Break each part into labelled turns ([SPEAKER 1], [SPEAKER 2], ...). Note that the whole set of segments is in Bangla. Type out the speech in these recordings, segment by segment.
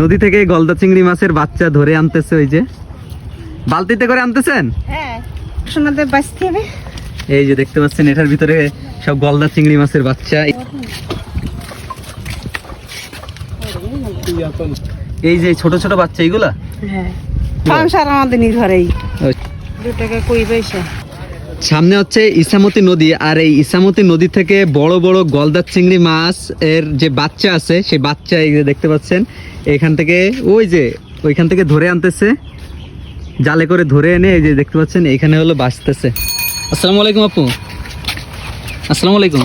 [SPEAKER 1] নদী থেকে গলদা চিংড়ি মাছের বাচ্চা ধরে আনতেছে ওই যে। বালতিতে করে আনতেছেন?
[SPEAKER 2] হ্যাঁ
[SPEAKER 1] এই যে দেখতে পাচ্ছেন এটার ভিতরে সব গলদা চিংড়ি মাছের বাচ্চা। এই যে ছোট ছোট বাচ্চা এইগুলা?
[SPEAKER 2] হ্যাঁ সংসার আমাদের নির্ভরেই। দু টাকা কুড়ি পয়সা।
[SPEAKER 1] সামনে হচ্ছে ইসামতি নদী আর এই ইসামতি নদী থেকে বড় বড় গলদা চিংড়ি মাছ এর যে বাচ্চা আছে সেই বাচ্চা এই যে দেখতে পাচ্ছেন এখান থেকে ওই যে ওইখান থেকে ধরে আনতেছে জালে করে ধরে এনে এই যে দেখতে পাচ্ছেন এখানে হলো বাঁচতেছে। আসসালামু আলাইকুম আপু। আসসালামু আলাইকুম।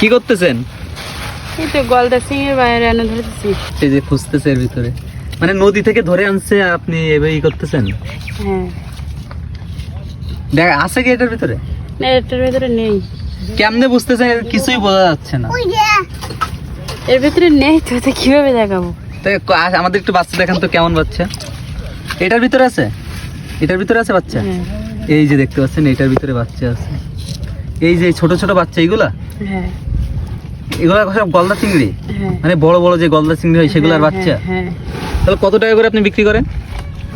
[SPEAKER 1] কি করতেছেন?
[SPEAKER 2] এই তো গলদা সিং বাইরে এনে ধরতেছি।
[SPEAKER 1] এই যে খুঁজতেছে এর ভিতরে। মানে নদী থেকে ধরে আনছে আপনি এভাবেই করতেছেন?
[SPEAKER 2] হ্যাঁ।
[SPEAKER 1] দেখ আছে কি এটার ভিতরে?
[SPEAKER 2] না এটার ভিতরে নেই।
[SPEAKER 1] কেমনে বুঝতেছেন কিছুই বোঝা যাচ্ছে না।
[SPEAKER 2] এর ভিতরে নেই তো তো কীভাবে দেখাবো?
[SPEAKER 1] তাই আমাদের একটু বাচ্চা দেখান তো কেমন বাচ্চা। এটার ভিতরে আছে? এটার ভিতরে আছে বাচ্চা?
[SPEAKER 2] হ্যাঁ।
[SPEAKER 1] এই যে দেখতে পাচ্ছেন এটার ভিতরে বাচ্চা আছে। এই যে ছোট ছোট বাচ্চা এইগুলা
[SPEAKER 2] হ্যাঁ।
[SPEAKER 1] এগুলা সব গলদা চিংড়ি?
[SPEAKER 2] হ্যাঁ।
[SPEAKER 1] মানে বড় বড় যে গলদা চিংড়ি হয় সেগুলার বাচ্চা?
[SPEAKER 2] হ্যাঁ।
[SPEAKER 1] তাহলে কত টাকা করে আপনি বিক্রি করেন?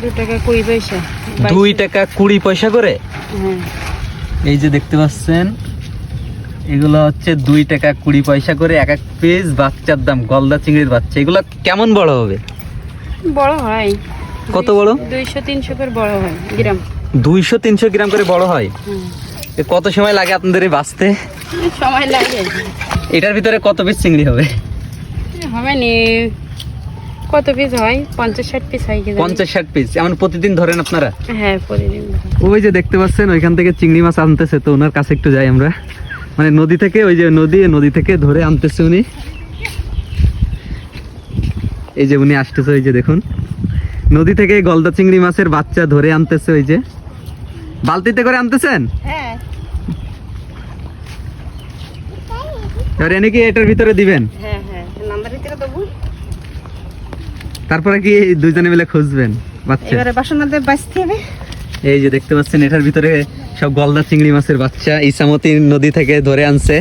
[SPEAKER 1] দুই টাকা কুড়ি পয়সা করে?
[SPEAKER 2] হ্যাঁ।
[SPEAKER 1] এই যে দেখতে পাচ্ছেন এগুলো হচ্ছে দুই টাকা কুড়ি পয়সা করে এক এক পিস বাচ্চার দাম গলদা চিংড়ির বাচ্চা। এগুলো কেমন বড় হবে?
[SPEAKER 2] বড় হয়।
[SPEAKER 1] কত বড়?
[SPEAKER 2] দুইশো তিনশো করে বড় হয় গ্রাম।
[SPEAKER 1] দুইশো তিনশো গ্রাম করে বড় হয়? কত সময় লাগে আপনাদের এই বাঁচতে?
[SPEAKER 2] সময় লাগে।
[SPEAKER 1] এটার ভিতরে কত পিস চিংড়ি হবে?
[SPEAKER 2] হবে নি কত পিস হয়? পঞ্চাশ ষাট পিস হয়
[SPEAKER 1] পঞ্চাশ ষাট পিস এমন প্রতিদিন ধরেন আপনারা?
[SPEAKER 2] হ্যাঁ প্রতিদিন
[SPEAKER 1] ওই যে দেখতে পাচ্ছেন ওইখান থেকে চিংড়ি মাছ আনতেছে তো ওনার কাছে একটু যাই আমরা। মানে নদী থেকে ওই যে নদী নদী থেকে ধরে আনতেছে উনি। এই যে উনি আসতেছে ওই যে দেখুন। নদী থেকে গলদা চিংড়ি মাছের বাচ্চা ধরে আনতেছে ওই যে। বালতিতে করে আনতেছেন?
[SPEAKER 2] হ্যাঁ।
[SPEAKER 1] এটার ভিতরে দিবেন?
[SPEAKER 2] হ্যাঁ হ্যাঁ নাম্বার দিতে দেবো
[SPEAKER 1] তারপরে কি দুইজনে মিলে খুঁজবেন? বাচ্চা।
[SPEAKER 2] এবারে বাসনাদের বাঁচতে হবে।
[SPEAKER 1] এই যে দেখতে পাচ্ছেন এটার ভিতরে সব গলদা চিংড়ি মাছের বাচ্চা ইসামতি নদী থেকে ধরে আনছে।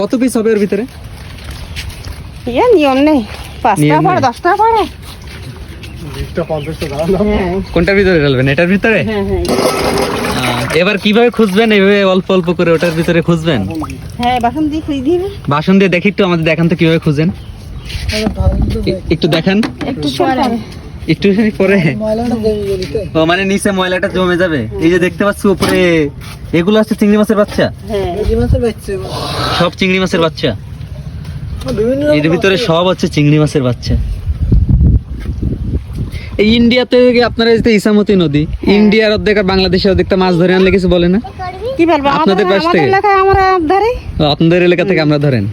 [SPEAKER 1] কত পিস হবে ওর ভিতরে?
[SPEAKER 2] ইয়ে নিয়ম নেই। পাঁচ
[SPEAKER 1] নিয়ম
[SPEAKER 2] টাকা পড়ে।
[SPEAKER 1] নেই।
[SPEAKER 2] দশ টাকা পড়ে হ্যাঁ।
[SPEAKER 1] কোনটার ভিতরে ঢালবেন? এটার ভিতরে?
[SPEAKER 2] হ্যাঁ হ্যাঁ।
[SPEAKER 1] এবার কীভাবে খুঁজবেন? এইভাবে অল্প অল্প করে ওটার ভিতরে খুঁজবেন?
[SPEAKER 2] হ্যাঁ বাসন দিয়ে খুঁজে দিবে
[SPEAKER 1] বাসন দিয়ে দেখি একটু আমাদের দেখান তো কীভাবে খুঁজেন। একটু দেখান।
[SPEAKER 2] একটু পরে।
[SPEAKER 1] একটু পরে? ও মানে নিচে ময়লাটা জমে যাবে। এই যে দেখতে পাচ্ছি উপরে। এগুলো হচ্ছে চিংড়ি মাছের বাচ্চা?
[SPEAKER 2] হ্যাঁ।
[SPEAKER 1] সব চিংড়ি মাছের বাচ্চা? এর ভিতরে সব হচ্ছে চিংড়ি মাছের বাচ্চা। এই ইন্ডিয়াতে যে আপনারা যে ইসামতি নদী ইন্ডিয়ার অর্ধেক আর বাংলাদেশের অর্ধেকটা মাছ ধরে আনলে কিছু বলে না?
[SPEAKER 2] কি বলব
[SPEAKER 1] আপনাদের পাশ থেকে?
[SPEAKER 2] আমরা ধরে।
[SPEAKER 1] আপনাদের এলাকা থেকে আমরা ধরেন।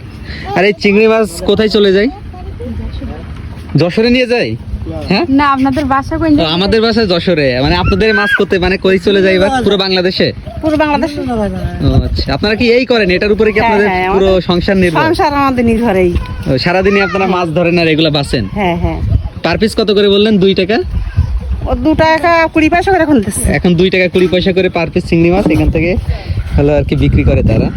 [SPEAKER 1] আর এই চিংড়ি মাছ কোথায় চলে যায়? যশোরে নিয়ে যায়? হ্যাঁ?
[SPEAKER 2] না আপনাদের বাসা কোন
[SPEAKER 1] আমাদের বাসায় যশোরে। মানে আপনাদের মাছ করতে মানে কই চলে যায় এবার? পুরো বাংলাদেশে?
[SPEAKER 2] পুরো বাংলাদেশ।
[SPEAKER 1] আচ্ছা। আপনারা কি এই করেন? এটার উপরে কি
[SPEAKER 2] হ্যাঁ,
[SPEAKER 1] আপনাদের
[SPEAKER 2] হ্যাঁ,
[SPEAKER 1] পুরো সংসার নির্ভর?
[SPEAKER 2] সংসার আমাদের নির্ভরেই।
[SPEAKER 1] সারাদিনই আপনারা মাছ ধরেন আর এগুলা বাঁচেন?
[SPEAKER 2] হ্যাঁ হ্যাঁ।
[SPEAKER 1] পার পিস কত করে বললেন? দুই টাকা?
[SPEAKER 2] ও দু টাকা কুড়ি পয়সা করে এখন
[SPEAKER 1] এখন দুই টাকা কুড়ি পয়সা করে পার পিস চিংড়ি মাছ এখান থেকে হলো আর কি বিক্রি করে তারা।